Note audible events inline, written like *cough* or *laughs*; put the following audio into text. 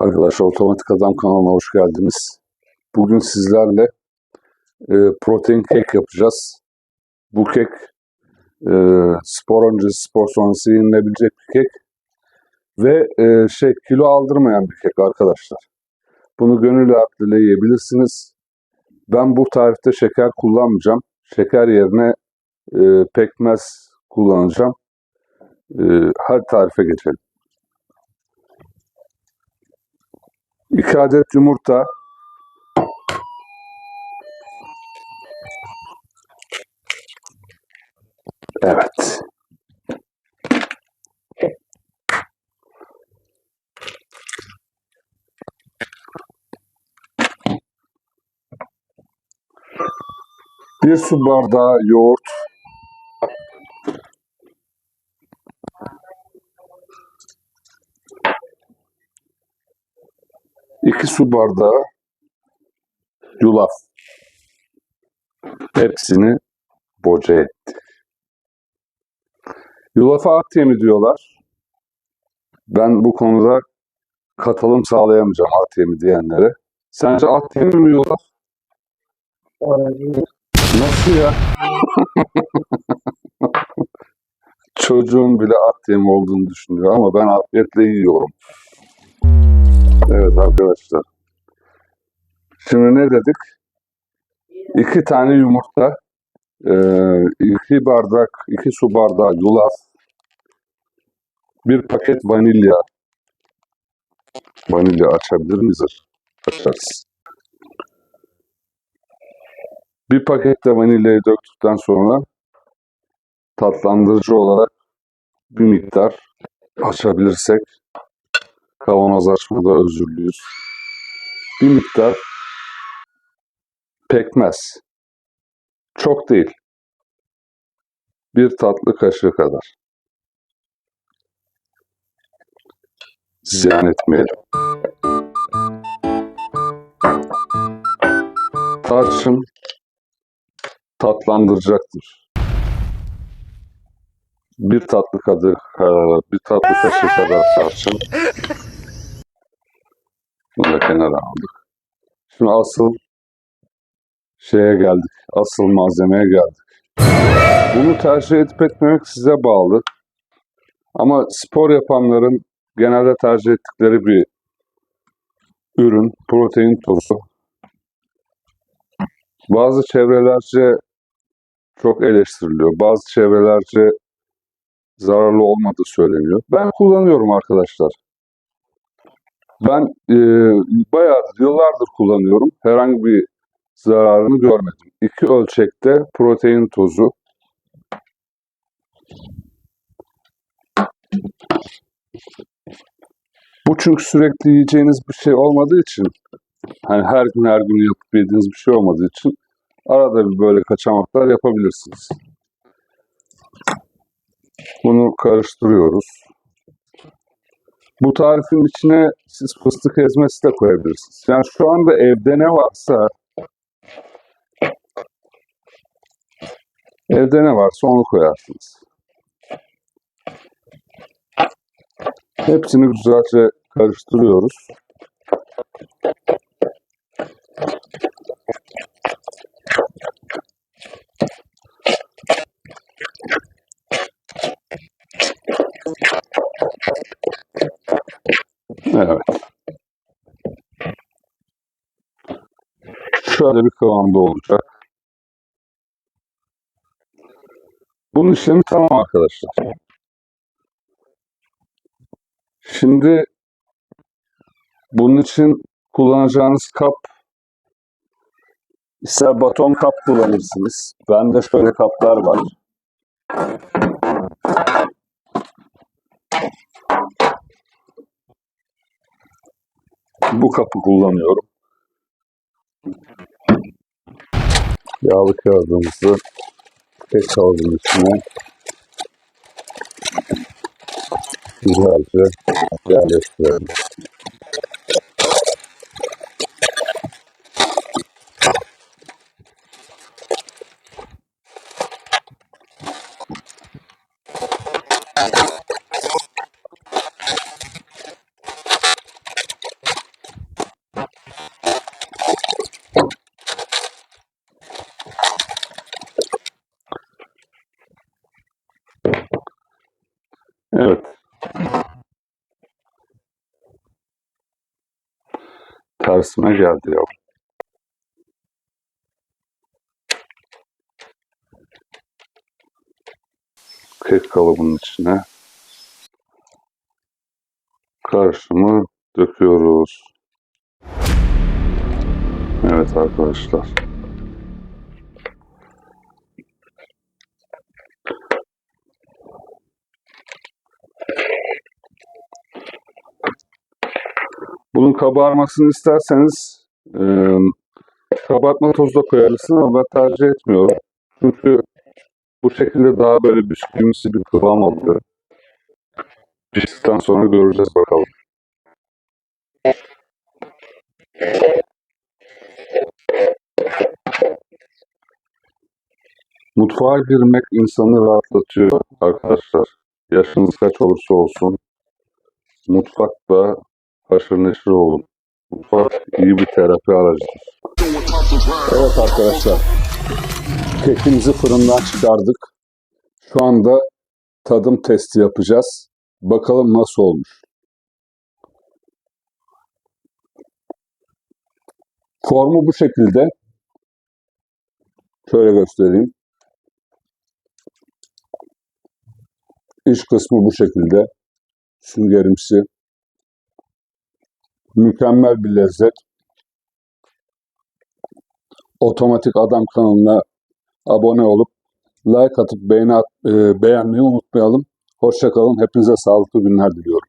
Arkadaşlar Otomatik Adam kanalına hoş geldiniz. Bugün sizlerle e, protein kek yapacağız. Bu kek e, spor öncesi, spor sonrası yenilebilecek bir kek. Ve e, şey kilo aldırmayan bir kek arkadaşlar. Bunu gönül rahatlığıyla yiyebilirsiniz. Ben bu tarifte şeker kullanmayacağım. Şeker yerine e, pekmez kullanacağım. E, hadi tarife geçelim. 2 adet yumurta, Evet. Bir su bardağı yoğurt. İki su bardağı yulaf. Hepsini boca ettik. Yulafa at yemi diyorlar. Ben bu konuda katılım sağlayamayacağım at yemi diyenlere. Sence at yemi mi yulaf? Nasıl ya? *laughs* Çocuğun bile at yemi olduğunu düşünüyor ama ben afiyetle yiyorum. Evet arkadaşlar. Şimdi ne dedik? İki tane yumurta, e, iki bardak, iki su bardağı yulaf, bir paket vanilya. Vanilya açabilir miyiz? Açarız. Bir paket de vanilyayı döktükten sonra tatlandırıcı olarak bir miktar açabilirsek kavanoz açmada özürlüyüz. Bir miktar pekmez. Çok değil. Bir tatlı kaşığı kadar. Ziyan etmeyelim. Tarçın tatlandıracaktır. Bir tatlı kaşığı, bir tatlı kaşığı kadar tarçın. Bunu da kenara aldık. Şimdi asıl şeye geldik. Asıl malzemeye geldik. Bunu tercih edip etmemek size bağlı. Ama spor yapanların genelde tercih ettikleri bir ürün protein tozu. Bazı çevrelerce çok eleştiriliyor. Bazı çevrelerce zararlı olmadığı söyleniyor. Ben kullanıyorum arkadaşlar. Ben e, bayağı yıllardır kullanıyorum. Herhangi bir zararını görmedim. İki ölçekte protein tozu. Bu çünkü sürekli yiyeceğiniz bir şey olmadığı için hani her gün her gün yapıp yediğiniz bir şey olmadığı için arada bir böyle kaçamaklar yapabilirsiniz. Bunu karıştırıyoruz. Bu tarifin içine siz fıstık ezmesi de koyabilirsiniz. Yani şu anda evde ne varsa evde ne varsa onu koyarsınız. Hepsini güzelce karıştırıyoruz. Evet. Şöyle bir kıvamda olacak. Bunun işlemi tamam arkadaşlar. Şimdi bunun için kullanacağınız kap ister baton kap kullanırsınız. Bende şöyle kaplar var. Kapı kullanıyorum. Yağlı kağıdımızı tek kağıdın içine güzelce yerleştirelim. Tersime geldi ya. Kek kalıbının içine karışımı döküyoruz. Evet arkadaşlar. Bunun kabarmasını isterseniz e, kabartma tozu da koyabilirsiniz ama ben tercih etmiyorum. Çünkü bu şekilde daha böyle bisküvimsi bir kıvam oluyor. Piştikten sonra göreceğiz bakalım. Mutfağa girmek insanı rahatlatıyor arkadaşlar. Yaşınız kaç olursa olsun mutfakta haşır neşir olun. Mutfak iyi bir terapi aracıdır. Evet arkadaşlar. Kekimizi fırından çıkardık. Şu anda tadım testi yapacağız. Bakalım nasıl olmuş. Formu bu şekilde. Şöyle göstereyim. İç kısmı bu şekilde. Süngerimsi. Mükemmel bir lezzet. Otomatik Adam kanalına abone olup like atıp beğeni e, beğenmeyi unutmayalım. Hoşçakalın. Hepinize sağlıklı günler diliyorum.